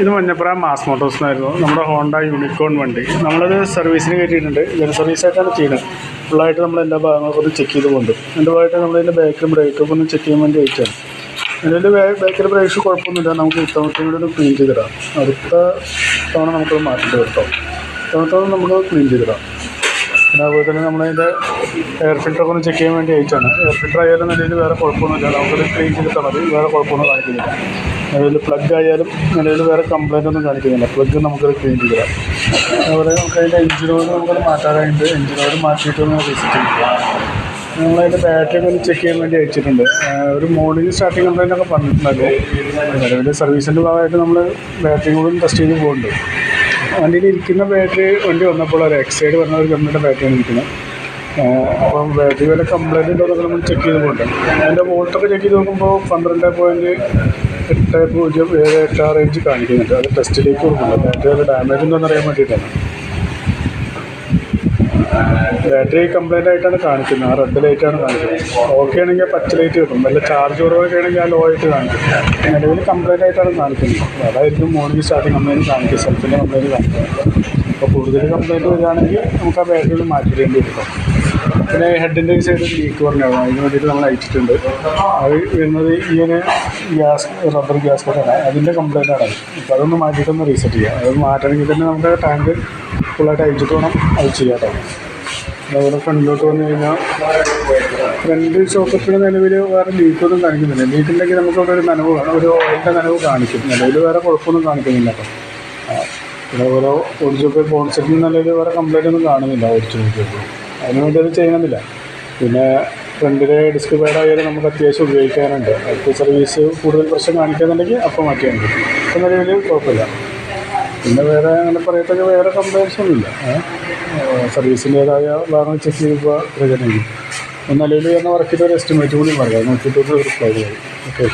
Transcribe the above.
ഇത് Manjappura mass Motors എന്നായിരുന്നു നമ്മുടെ ഹോണ്ട യൂണിക്കോൺ വണ്ടി. നമ്മളത് സർവീസിന് കയറ്റിയിട്ടുണ്ട്. ജന സർവീസായിട്ടാണ് ചെയ്യുന്നത്. ഫുള്ളായിട്ട് നമ്മൾ എല്ലാ ഭാഗങ്ങളൊക്കെ ഒന്ന് ചെക്ക് ചെയ്ത് കൊണ്ട്. അതിന്റെ ഭാഗമായിട്ട് നമ്മളതിന്റെ ബാക്കും ബ്രേക്കൊക്കെ ഒന്ന് ചെക്ക് ചെയ്യാൻ വേണ്ടി അയച്ചാണ് അതിന്റെ ബാക്കിൽ ബ്രേക്സ് കുഴപ്പമൊന്നുമില്ല. നമുക്ക് ഇത്തവണത്തെ കൂടി ക്ലീൻ ചെയ്തിടാം. അടുത്ത തവണ നമുക്കത് മാറ്റേണ്ടി വരും കേട്ടോ ഇത്തവണത്തോളം നമുക്ക് ക്ലീൻ ചെയ്തിടാം. അതുപോലെ തന്നെ നമ്മളതിന്റെ എയർ ഫിൽറ്ററൊക്കെ ഒന്ന് ചെക്ക് ചെയ്യാൻ വേണ്ടി അയച്ചാണ് എയർ ഫിൽറ്റർ ആയാലും നിലയിൽ വേറെ കുഴപ്പമൊന്നുമില്ല. നമുക്കത് ക്ലീൻ ചെയ്തിട്ടാണ് അത് വേറെ കുഴപ്പമൊന്നും കാണിക്കുന്നില്ല. നിലവിൽ പ്ലഗ് ആയാലും നിലവിൽ വേറെ കംപ്ലൈന്റ് ഒന്നും കാണിക്കുന്നില്ല. പ്ലഗ് നമുക്കത് ക്ലീൻ ചെയ്ത് തരാം. അതുപോലെ നമുക്ക് അതിന്റെ എഞ്ചിൻ ഓയിൽ നമുക്കത് മാറ്റാനായിട്ട് എഞ്ചിൻ ഓയിൽ മാറ്റിയിട്ട് നമ്മൾ വിസിറ്റ് ചെയ്യാം നമ്മളതിന്റെ ബാറ്ററി ഒന്ന് ചെക്ക് ചെയ്യാൻ വേണ്ടി അയച്ചിട്ടുണ്ട്. ഒരു മോർണിംഗ് സ്റ്റാർട്ടിങ് കംപ്ലൈന്റ് ഒക്കെ പറഞ്ഞിട്ടുണ്ടായിരുന്നു നിലവിൽ സർവീസിന്റെ ഭാഗമായിട്ട് നമ്മൾ ബാറ്ററി കൂടി ടെസ്റ്റ് ചെയ്ത് പോകുന്നുണ്ട് വണ്ടിയിൽ ഇരിക്കുന്ന ബാറ്ററി വണ്ടി വന്നപ്പോൾ ഒരു എക്സൈഡ് പറഞ്ഞ ഒരു കമ്പനിയുടെ ബാറ്ററിയാണ് ഇരിക്കുന്നത്. അപ്പം ബാറ്ററി വില കംപ്ലൈന്റ് ഉണ്ടോ എന്നൊക്കെ നമ്മൾ ചെക്ക് ചെയ്ത് പോകട്ടെ അതിന്റെ വോൾട്ടൊക്കെ ചെക്ക് ചെയ്ത് നോക്കുമ്പോൾ പന്ത്രണ്ട് പോയിന്റ് എട്ട് പൂജ്യം ഏഴ് എട്ട് ആ റേഞ്ച് കാണിക്കുന്നുണ്ട്. അത് ടെസ്റ്റിലേക്ക് കൊടുക്കുന്നുണ്ട്. ബാറ്ററി വില ഡാമേജ് ഉണ്ടോ എന്നറിയാൻ വേണ്ടിയിട്ടാണ്. ബാറ്ററി കംപ്ലൈന്റ് ആയിട്ടാണ് കാണിക്കുന്നത്. റെഡ് ലൈറ്റാണ് കാണിക്കുന്നത്. ഓക്കെ ആണെങ്കിൽ പച്ച ലൈറ്റ് കിട്ടും. വല്ല ചാർജ് കുറവൊക്കെ ആണെങ്കിൽ ആ ലോ ആയിട്ട് കാണിക്കും. നിലവിൽ കംപ്ലൈന്റ് ആയിട്ടാണ് കാണിക്കുന്നത്. അതായിരിക്കും മോർണിംഗ് സ്റ്റാർട്ടിങ് കംപ്ലൈന്റ് കാണിക്കുക. സെൽഫിന്റെ കംപ്ലൈന്റ് കാണിക്കുക. അപ്പോൾ കൂടുതൽ കംപ്ലൈന്റ് വരികയാണെങ്കിൽ നമുക്ക് ആ ബാറ്ററി ഒന്ന് മാറ്റിടേണ്ടി വരും. പിന്നെ ഹെഡിന്റെ സൈഡ് ലീക്ക് പറഞ്ഞാണ് അതിന് വേണ്ടിയിട്ട് നമ്മൾ അയച്ചിട്ടുണ്ട്. അത് വരുന്നത് ഇങ്ങനെ ഗ്യാസ് റബ്ബർ ഗ്യാസ് കൊണ്ടാണ് അതിന്റെ കംപ്ലൈന്റ് ആണ് അപ്പോൾ അതൊന്ന് മാറ്റിയിട്ടൊന്ന് റീസെറ്റ് ചെയ്യാം. അത് മാറ്റണമെങ്കിൽ തന്നെ നമുക്ക് ടാങ്ക് ഫുള്ളായിട്ട് അയച്ചിട്ട് വേണം അത് ചെയ്യാം അതുപോലെ ഫ്രണ്ടിലോട്ട് വന്നു കഴിഞ്ഞാൽ ഫ്രണ്ട് ഷോക്കപ്പിന് നിലവിൽ വേറെ ലീക്കൊന്നും കാണിക്കുന്നില്ല. ലീക്കുണ്ടെങ്കിൽ നമുക്ക് അവിടെ ഒരു നനവ് ഒരു ഓയിലിന്റെ നനവ് കാണിക്കും. നിലവിൽ വേറെ കുഴപ്പമൊന്നും കാണിക്കുന്നില്ല കേട്ടോ. പിന്നെ ഓരോ ഓടിച്ചൊക്കെ കോൺസെപ്റ്റിന് നിലവിൽ വേറെ കംപ്ലൈന്റ് ഒന്നും കാണുന്നില്ല. ഓടിച്ചു നോക്കിയപ്പോൾ അതിന് വേണ്ടി അത് ചെയ്യുന്നില്ല. പിന്നെ ഫ്രണ്ടിലെ ഡിസ്ക് പാഡായാലും നമുക്ക് അത്യാവശ്യം ഉപയോഗിക്കാനുണ്ട്. അടുത്ത സർവീസ് കൂടുതൽ പ്രശ്നം കാണിക്കുന്നുണ്ടെങ്കിൽ അപ്പോൾ മാറ്റിയാൽ മതി. ഇപ്പം നിലവിൽ കുഴപ്പമില്ല. പിന്നെ വേറെ അങ്ങനെ പറയത്തക്ക വേറെ കംപ്ലൈൻസ് ഒന്നുമില്ല സർവീസിന്റേതായ ഭാഗങ്ങൾ ചെക്ക് ചെയ്യുമ്പോൾ പ്രയോജനം നിലവിൽ വരുന്ന വർക്കിന്റെ ഒരു എസ്റ്റിമേറ്റ് കൂടി പറയാം നോക്കിയിട്ട് റിപ്ലൈ ചെയ്യും ഓക്കെ